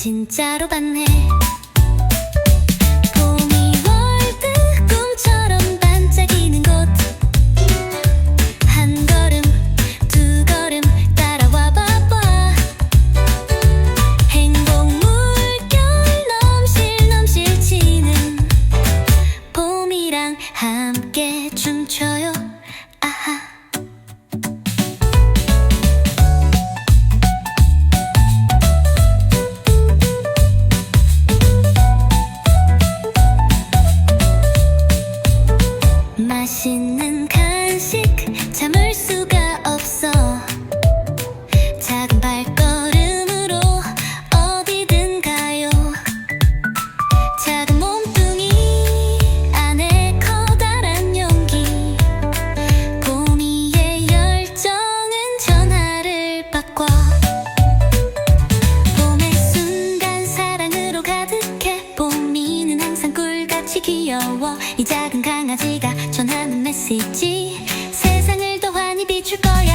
진짜로 봤네 봄이 월드 꿈처럼 반짝이는 곳 한 걸음 두 걸음 따라와 봐봐. 행복 물결 넘실 넘실 치는 봄이랑 함께 춤춰요. 아하. 맛있는 간식 참을 수가 없어. 작은 발걸음으로 어디든 가요. 작은 몸뚱이 안에 커다란 용기. 봄이의 열정은 전화를 바꿔. 봄의 순간 사랑으로 가득해. 봄이는 항상 꿀같이 귀여워. 이 작은 가 있지 세상을 더 환히 비출 거야.